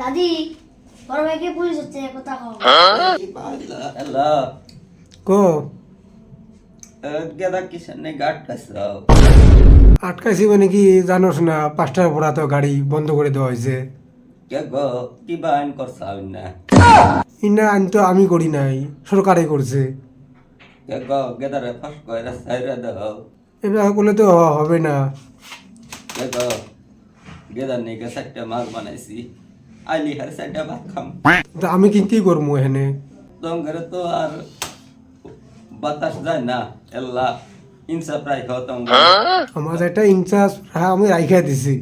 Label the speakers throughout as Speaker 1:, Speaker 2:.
Speaker 1: দাদি বড় ভাইকে পুলিশ হচ্ছে কথা কও।
Speaker 2: হ্যালো
Speaker 3: কো?
Speaker 2: গেদা কিষানে গাট
Speaker 3: আটকাইছি মানে কি জানোস না পাঁচটার পর তো গাড়ি বন্ধ করে দেওয়া হয়েছে
Speaker 2: কে গো কি বাইন করছাও না
Speaker 3: ইনা আইন তো আমি করি নাই সরকারে করছে।
Speaker 2: কে গো গেদারে ফাঁস করে সাইরা দাও।
Speaker 3: এবার করলে তো হবে না।
Speaker 2: কে গো গেদার নিকে চারটা মাছ বানাইছি। আইলি হার ভাত খাম
Speaker 3: তা আমি কি কি করব এখানে?
Speaker 2: তো আর বাতাস যায় না এল্লা। ইনসা প্রায় খাও তোমার
Speaker 3: আমার একটা ইনচার্জ আমি রাইখা দিছি।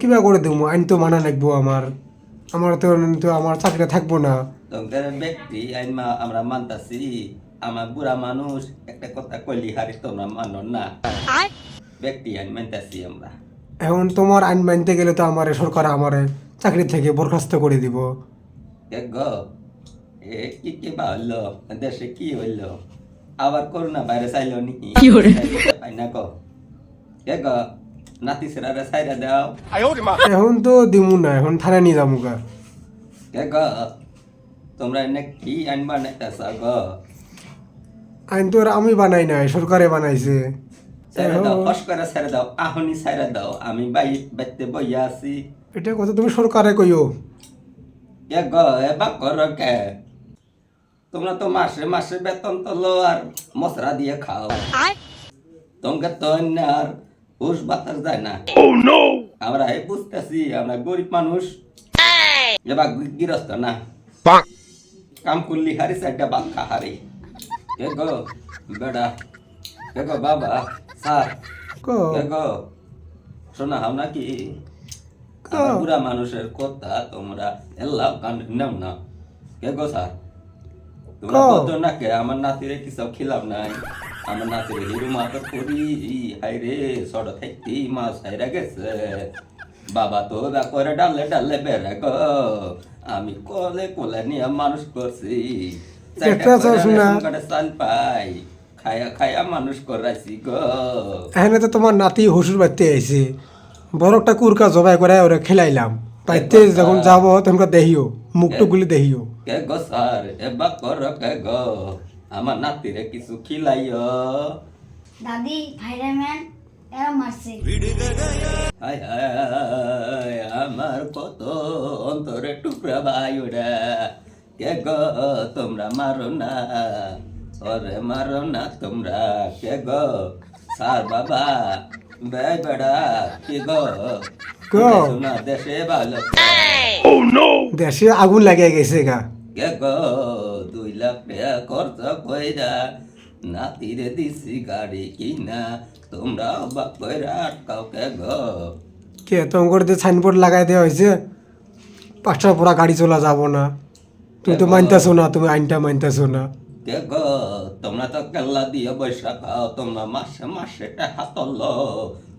Speaker 3: কিবা করে দেবো আইন তো মানা লাগবো আমার। আমার তো তো আমার চাকরিটা থাকব না।
Speaker 2: তোমার ব্যক্তি আইন মা আমরা মানতাছি আমার বুড়া মানুষ একটা কথা কইলি হারি তোমরা মানো না। ব্যক্তি আইন মানতাছি আমরা।
Speaker 3: এখন তোমার আইন মানতে গেলে তো আমার সরকার আমার। চাকরি থেকে বরখাস্ত করে দিব।
Speaker 2: কে গো এ কি কি বা হইল দেশে কি হইল? আবার করোনা ভাইরাস আইলো না? গো কে? গো নাতি সেরারে সাইরা দাও।
Speaker 3: এখন তো দিমু না এখন থানা নিয়ে যাব গা।
Speaker 2: কে গো তোমরা এনে কি আইন বানাইতাছ গো?
Speaker 3: আইন তো আমি বানাই নাই সরকারে বানাইছে।
Speaker 2: সাইরা দাও ফস করে সাইরা দাও আহনি সাইরা দাও আমি বাই বাইতে বইয়া আছি।
Speaker 3: এটা কথা তুমি সরকারে কইও।
Speaker 2: কে গো এবার করো কে? তোমরা তো মাসে মাসে বেতন তো তোলো আর মশলা দিয়ে খাও। তোমাকে তো অন্য আর হুশ বাতাস যায় না। আমরা এই বুঝতেছি আমরা গরিব মানুষ। এবার গৃহস্থ না। কাম করলি হারি সাইডটা বাক্কা হারি। কে গো বেড়া। কে গো বাবা স্যার।
Speaker 3: কো
Speaker 2: কে গো শোনা হাও নাকি? আমার বুড়া মানুষের কথা তোমরা না। কে গো স্যার? তোমরা। বলতো না কে? আমার নাতিরে কি সব খিলাম নাই? আমার নাতিরে হিরু করি। হাই রে সড় থাকতি মাছ হাইরা গেছে। বাবা তো করে ডালে ডালে বেড়ে গো। আমি কলে কোলে নিয়ে মানুষ করছি। পাই। খায়া খায়া মানুষ করাইছি গো।
Speaker 3: এখানে তো তোমার নাতি হসুর বাড়িতে আইছে। বড় একটা কুরকা জবাই করে ওরা খেলাইলাম। বাইতে যখন যাব তখন দেহিও মুখটু গুলি দেহিও।
Speaker 2: কে গো স্যার? এবার কর কে গো? আমার নাতিরে কিছু খিলাইও।
Speaker 1: দাদি ভাইরা ম্যান এরা মারছে।
Speaker 2: আমার কত অন্তরে টুকরা ভাই ওরা। কে গো তোমরা মারো না। ওরে মারো না তোমরা। কে গো স্যার বাবা দেশে
Speaker 3: আগুন লাগিয়ে গেছে গা।
Speaker 2: কে গো দুই লাখ টাকা খরচ কইরা নাতিরে দিছি গাড়ি কিনা তোমরা অবাক কইরা আটকাও কে গো?
Speaker 3: কে তোমার যে সাইনবোর্ড লাগাই দেওয়া হয়েছে পাঁচটার পরা গাড়ি চলা যাব না। তুমি তো মানতেছো না তুমি আইনটা মানতেছো না।
Speaker 2: কে গো তোমরা তো কেল্লা দিয়ে বৈশা খাও তোমরা মাসে মাসে টাকা তল।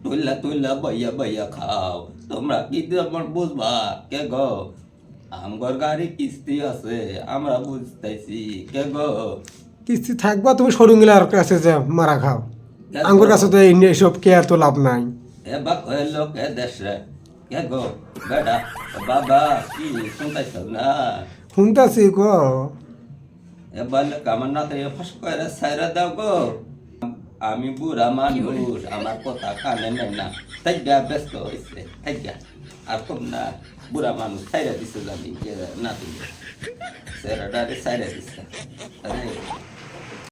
Speaker 2: তুইলা তুইলা বইয়া বইয়া খাও তোমরা কি তোমার বুঝবা? কে গো? আমগর গাড়ি কিস্তি আছে আমরা বুঝতেছি। কে গো?
Speaker 3: কিস্তি থাকবা তুমি সরুঙ্গিলার কাছে যে মারা খাও। আঙ্গুর কাছে তো এই এসব কেয়ার তো লাভ নাই।
Speaker 2: এবার কইলো কে দেশে। কে গো? বেটা বাবা কি শুনতেছ না?
Speaker 3: শুনতাছি গো।
Speaker 2: এবার কামার না তাই ফাঁস করে সাইরা দাও গো। আমি বুড়া মানুষ, আমার কথা কানে নেয় না। তাই গা ব্যস্ত হয়েছে তাই গা আর কম না, বুড়া মানুষ সাইরা দিছে জানি না দিলে সেরাটারে সাইরা দিছে।